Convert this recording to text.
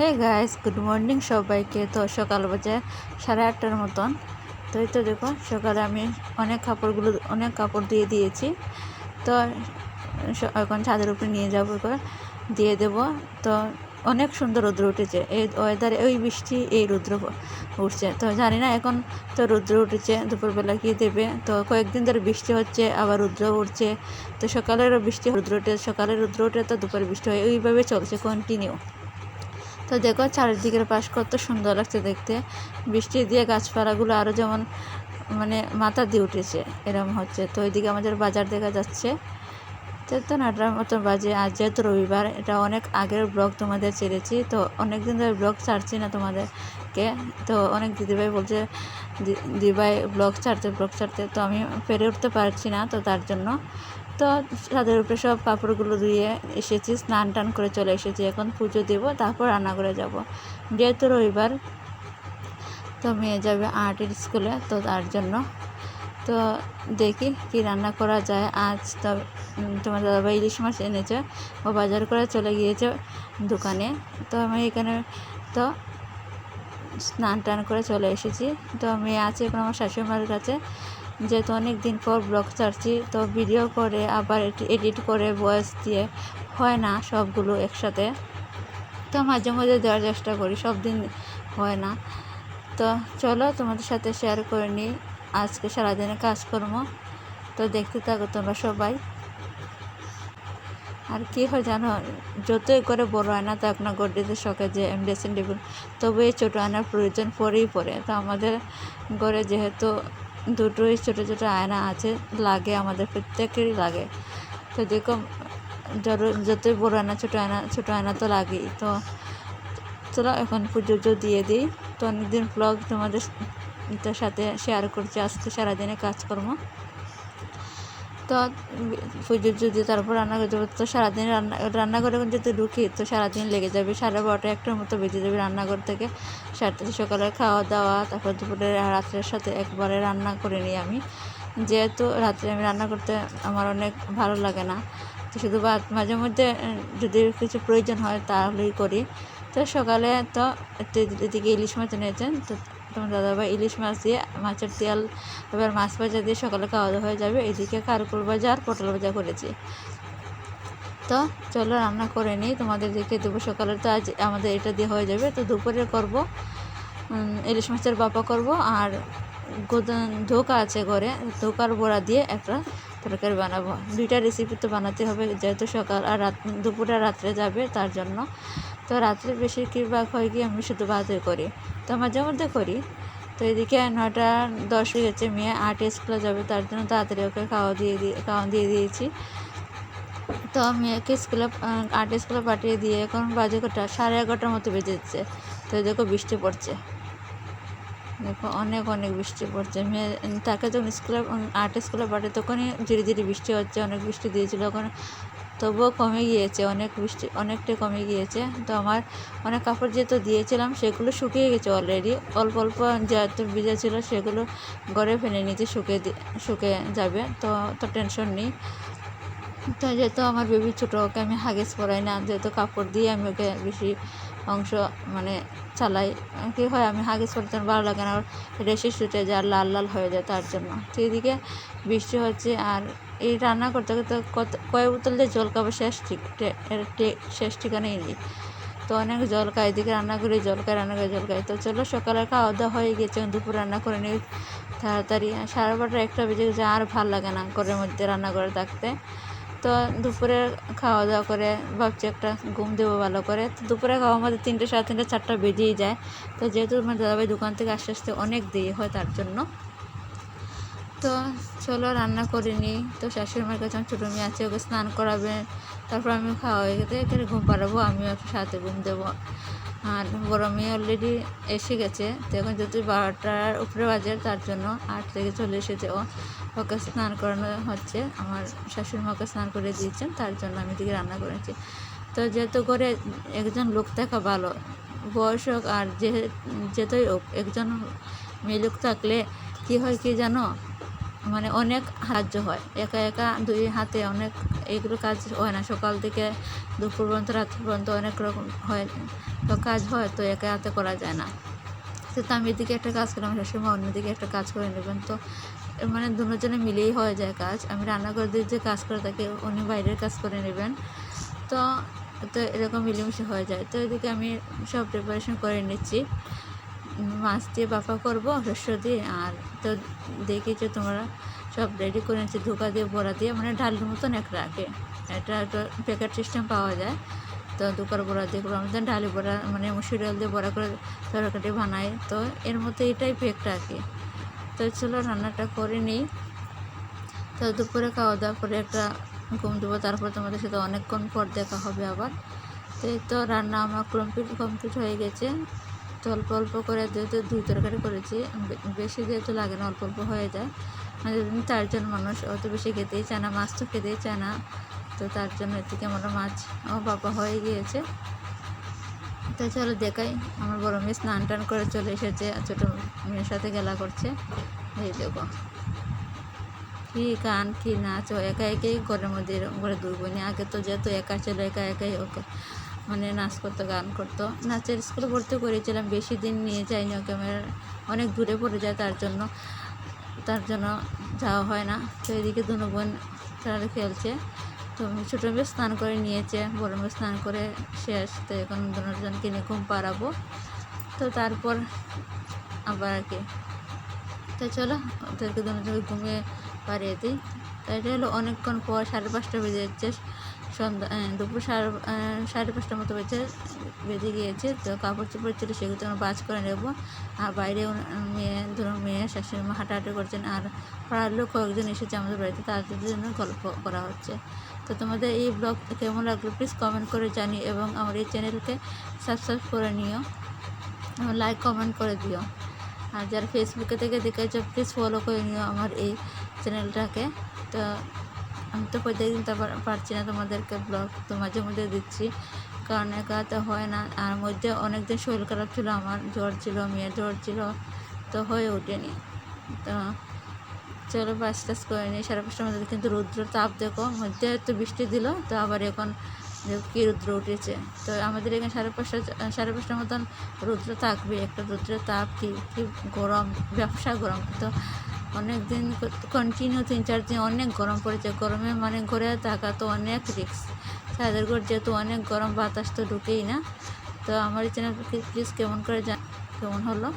Hey guys good morning সবাইকে। তো সকাল বাজে সাড়ে আটটার মতন। তো এই তো দেখো, সকালে আমি অনেক কাপড়গুলো, অনেক কাপড় দিয়ে দিয়েছি। তো এখন ছাদের উপরে নিয়ে যাব দিয়ে দেব। তো অনেক সুন্দর রৌদ্র উঠেছে। এই ওয়েদারে ওই বৃষ্টি, এই রৌদ্র উঠছে। তো জানি না এখন তো রৌদ্র উঠেছে, দুপুরবেলা কি দেবে? তো কয়েকদিন ধরে বৃষ্টি হচ্ছে, আবার রৌদ্র উঠছে। তো সকালেরও বৃষ্টি, রৌদ্র উঠে সকালে রৌদ্র উঠে তো দুপুরে বৃষ্টি হয়। ওইভাবে চলছে কন্টিনিউ তো দেখো চারিদিকের পাশ কত সুন্দর লাগছে দেখতে। বৃষ্টি দিয়ে গাছপালাগুলো আরও যেমন মানে মাথা দিয়ে উঠেছে এরকম হচ্ছে। তো ওইদিকে আমাদের বাজার দেখা যাচ্ছে। তো নটার মতো বাজে। আজ যেহেতু রবিবার, এটা অনেক আগের ব্লগ তোমাদের ছেড়েছি। তো অনেক দিন ধরে ব্লগ ছাড়ছি না তোমাদেরকে। তো অনেক দিদিভাই বলছে দিদিভাই ব্লগ ছাড়তে ব্লগ ছাড়তে। তো আমি পেরে উঠতে পারছি না তো তার জন্য। তো তাদের উপরে সব কাপড়গুলো ধুয়ে এসেছি, স্নান টান করে চলে এসেছি। এখন পুজো দেব, তারপর রান্না করে যাব। যেহেতু রবিবার, তো মেয়ে যাবে আর্টের স্কুলে, তো তার জন্য। তো দেখি কি রান্না করা যায়। আজ তো তোমার দাদাভাই ইলিশ মাছ এনেছে, ও বাজার করে চলে গিয়েছে দোকানে। তো আমি এখানে, তো স্নান টান করে চলে এসেছি। তো মেয়ে আছে এখন আমার শাশুড়িমার কাছে। যেহেতু অনেক দিন পর ব্লগ ছাড়ছি, তো ভিডিও করে আবার এডিট করে ভয়েস দিয়ে হয় না সবগুলো একসাথে। তো মাঝে মাঝে দেওয়ার চেষ্টা করি সব দিন হয় না। তো চলো তোমাদের সাথে শেয়ার করে নিই, আজকে সারাদিনের কাজকর্ম। তো দেখতে থাকো তোমরা সবাই। আর কি হয় জানো, যতই করে বড় আয়না থাক না গড্ডেদের শখে যে ড্রেসিং টেবিল তবু এই ছোটো আয়নার প্রয়োজন পড়েই পড়ে। তো আমাদের ঘরে যেহেতু দুটোই ছোটো ছোটো আয়না আছে, লাগে আমাদের প্রত্যেকেরই লাগে। তো যেরকম ধরো যতই বড়ো আয়না, ছোটো আয়না ছোটো আয়না তো লাগেই। তো চলো এখন পুজো দিয়ে দিই। তো অনেকদিন ব্লগ তোমাদের সাথে শেয়ার করছি, আজকে সারাদিনে কাজকর্ম। তো পুজোর যদি তারপর রান্না করতে তো সারাদিন রান্না রান্না রান্নাঘরে যদি ঢুকি তো সারাদিন লেগে যাবে। সাড়ে বারোটা একটার মতো বেজে যাবে রান্নাঘর থেকে সাতটা সকালে খাওয়া দাওয়া, তারপর দুপুরে রাত্রের সাথে একবারে রান্না করে নিই আমি। যেহেতু রাত্রে আমি রান্না করতে আমার অনেক ভালো লাগে না, তো শুধু ভাত, মাঝে মধ্যে যদি কিছু প্রয়োজন হয় তাহলেই করি। তো সকালে তো এদিকে ইলিশ মাছ নিয়েছেন তো তোমার দাদাভাই ইলিশ মাছ দিয়ে মাছের তেল এবার মাছ ভাজা দিয়ে সকালে খাওয়া দাওয়া হয়ে যাবে। এদিকে কারকুল ভাজা আর পটল ভাজা করেছি। তো চলো রান্না করে নিই। তোমাদের দিকে দেবো সকালে তো আজ আমাদের এটা দিয়ে হয়ে যাবে। তো দুপুরে করব ইলিশ মাছের বাপা করব আর গোদান ধোকা আছে ঘরে, ধোকার বড়া দিয়ে একটা তরকারি বানাবো। দুইটা রেসিপি তো বানাতে হবে, যেহেতু সকাল আর রাত, দুপুরে রাত্রে যাবে, তার জন্য তো রাত্রে বেশি বেশিরভাগ হয় কি আমি শুধু ভাতই করি। তো মাঝে মধ্যে করি তো এদিকে নটা দশ হয়ে গেছে মেয়ে আট স্কুলে যাবে তার জন্য তাড়াতাড়ি ওকে খাওয়া দিয়ে দিয়ে খাওয়া দিয়ে দিয়েছি। তো মেয়েকে স্কুলে আহ, আট স্কুলে পাঠিয়ে দিয়ে এখন বাজে কটা সাড়ে এগারোটার মতো বেজে যাচ্ছে। তো দেখো বৃষ্টি পড়ছে। দেখো অনেক অনেক বৃষ্টি পড়ছে। মেয়ে তাকে যখন স্কুলে আর্ট স্কুলে পাঠায় তখনই ধীরে ধীরে বৃষ্টি হচ্ছে অনেক বৃষ্টি দিয়েছিল। ওখানে তবুও কমে গিয়েছে, অনেক বৃষ্টি, অনেকটা কমে গিয়েছে। তো আমার অনেক কাপড় যেহেতু দিয়েছিলাম, সেগুলো শুকিয়ে গেছে অলরেডি অল্প অল্প যেহেতু ভিজে ছিল, সেগুলো গড়ে ফেলে নিতে শুকিয়ে শুকিয়ে যাবে। তো তো টেনশন নেই। তো যেহেতু আমার বেবি ছোটো, ওকে আমি হাগেজ পরাই না, যেহেতু কাপড় দিয়ে আমি ওকে বেশি অংশ মানে চালাই। কী হয়, আমি হাগেস পরতে ভালো লাগে না। আর রেশে শুটে আর লাল লাল হয়ে যায় তার জন্য। তো এদিকে বৃষ্টি হচ্ছে আর এই রান্না করতে করতে কত, কয়েক বোতল দিয়ে জল খাব শেষ ঠিক শেষ ঠিকানাই নেই। তো অনেক জল খাই এদিকে রান্না করি, জল খাই রান্না করে, জল খাই তো চলো সকালে খাওয়া দাওয়া হয়ে গেছে, দুপুর রান্না করে নিই তাড়াতাড়ি। সাড়ে বারোটা একটা বেজে গেছে, আর ভালো লাগে না ঘরের মধ্যে রান্না করে থাকতে। তো দুপুরে খাওয়া দাওয়া করে ভাবছি একটা ঘুম দেবো ভালো করে। তো দুপুরে খাওয়া আমাদের তিনটে, সাড়ে তিনটে, চারটা বেজেই যায়। তো যেহেতু আমার দাদাভাই দোকান থেকে আস্তে আস্তে অনেক দেরি হয় তার জন্য। তো চলো রান্না করে নিই। তো শাশুড়ি মার কাছে আমার ছোটো মেয়ে আছে, ওকে স্নান করাবে। তারপর আমি খাওয়া হয়ে এখানে ঘুম পাড়াবো, আমিও একটু সাথে ঘুম দেবো। আর মেয়ে অলরেডি এসে গেছে। তো এখন যেহেতু বারোটার উপরে বাজে, তার জন্য আট থেকে চলে এসেছে। ও ওকে স্নান করানো হচ্ছে। আমার শাশুড়ি মাকে স্নান করে দিয়েছেন, তার জন্য আমি দিকে রান্না করেছি। তো যেহেতু করে একজন লোক থাকা ভালো, বয়স হোক আর যে, যেতই হোক, একজন মেয়ে লোক থাকলে কী হয় কি জানো? মানে অনেক সাহায্য হয়। একা একা দুই হাতে অনেক এইগুলো কাজ হয় না। সকাল থেকে দুপুর পর্যন্ত রাত পর্যন্ত অনেক রকম হয়, তো কাজ হয়, তো একা হাতে করা যায় না। সে তো আমি এদিকে একটা কাজ করলাম শাশুড়িমা অন্যদিকে একটা কাজ করে নেবেন। তো মানে দুজনে মিলেই হয়ে যায় কাজ। আমি রান্নাঘর দিয়ে যে কাজ করে থাকি, উনি বাইরের কাজ করে নেবেন। তো তো এরকম মিলেমিশে হয়ে যায়। তো এদিকে আমি সব প্রিপারেশন করে নিচ্ছি। মাছ দিয়ে বাফা করব শস্য দিয়ে আর তো দেখেছ তোমরা, সব রেডি করে নিচ্ছি ধোকা দিয়ে, বড়া দিয়ে মানে ডালের মতন এক রাখে এটা একটা প্যাকেট সিস্টেম পাওয়া যায়। তো দুকার বড়া দিয়ে করে আমাদের ডালি বড়া মানে মুসুর ডাল দিয়ে বড়া করে তরকারি বানাই। তো এর মধ্যে এটাই পেক রাখে তো চলো রান্নাটা করে নিই। তো দুপুরে খাওয়া দাওয়া করে একটা ঘুম দেবো, তারপর তোমাদের সাথে অনেকক্ষণ পর দেখা হবে আবার। তো এই তো রান্না আমার কমপ্লিট কমপ্লিট হয়ে গেছে। তো অল্প অল্প করে যেহেতু দুই তরকারি করেছি, বেশি যেহেতু লাগে না, অল্প অল্প হয়ে যায়। মানে চারজন মানুষ, অত বেশি খেতেই চায় না, মাছ তো খেতেই চায় না। তো তার জন্য এর থেকে আমরা মাছ ও বাবা হয়ে গিয়েছে। তো চলো দেখাই, আমার বড় মেয়ে স্নান টান করে চলে এসেছে, আর ছোটো মেয়ের সাথে খেলা করছে। এই দেখো। কি গান, কি নাচ, ও একা একাই ঘরের মধ্যে এরকম করে দুই বোনে আগে তো যেহেতু একা ছিল, একা একাই ওকে মানে নাচ করতো, গান করতো। নাচের স্কুলে ভর্তি করেছিলাম, বেশি দিন নিয়ে যাইনি ওকে, আমার অনেক দূরে পড়ে যায় তার জন্য। তার জন্য যাওয়া হয় না। তো এদিকে দুনো বোন তারা খেলছে। তো ছোটো মেয়ে স্নান করে নিয়েছে, বড় মেয়ে স্নান করে শেষ তো এখন দুজনকে নিয়ে ঘুম পাড়াবো। তো তারপর আবার আর কি। তো চলো, ওদেরকে দুজনকে ঘুমিয়ে পাড়িয়ে দিই। তো এটা হলো অনেকক্ষণ পর সাড়ে পাঁচটা বেজে যাচ্ছে। সন্ধ্যা দুপুর সাড়ে সাড়ে পাঁচটার মতো বেঁচে বেজে গিয়েছে। তো কাপড় চোপড় ছিল সেগুলো আমরা বাজ করে নেব। আর বাইরে মেয়ে, ধরুন মেয়ে শাশুড়ি মা হাঁটাহাঁটি করছেন। আর পাড়ার লোক কয়েকজন এসেছে আমাদের বাড়িতে, তাদের জন্য গল্প করা হচ্ছে। তো তোমাদের এই ব্লগ কেমন লাগল প্লিজ কমেন্ট করে জানিও এবং আমার এই চ্যানেলকে সাবস্ক্রাইব করে নিও। লাইক, কমেন্ট করে দিও। আর যারা ফেসবুকে থেকে দেখেছ, প্লিজ ফলো করে নিও আমার এই চ্যানেলটাকে। তো আমি তো প্রত্যেকদিন তো পার- পারছি না তোমাদেরকে ব্লগ তো মাঝে মধ্যে দিচ্ছি। কারণ একা তো হয় না। আর মধ্যে অনেক দিন শরীর খারাপ ছিল, আমার জ্বর ছিল, মেয়ের জ্বর ছিল, তো হয়ে ওঠেনি। তো চলো বাস টাস করে নিই। সাড়ে পাঁচটার মধ্যে কিন্তু রৌদ্র তাপ দেখো। মধ্যে একটু বৃষ্টি দিল, তো আবার এখন কী রৌদ্র উঠেছে। তো আমাদের এখানে সাড়ে পাঁচটা, সাড়ে পাঁচটার মতন রৌদ্র থাকবে। একটা রৌদ্রের তাপ কি কি গরম, ব্যবসা গরম। তো অনেক দিন কন্টিনিউ তিন চার দিন অনেক গরম পড়েছে। গরমে মানে ঘরে থাকা তো অনেক রিক্স তাদের ঘর যেহেতু অনেক গরম, বাতাস তো ঢুকেই না। তো আমার এই চ্যানেল প্লিজ কেমন করে জান কেমন হলো?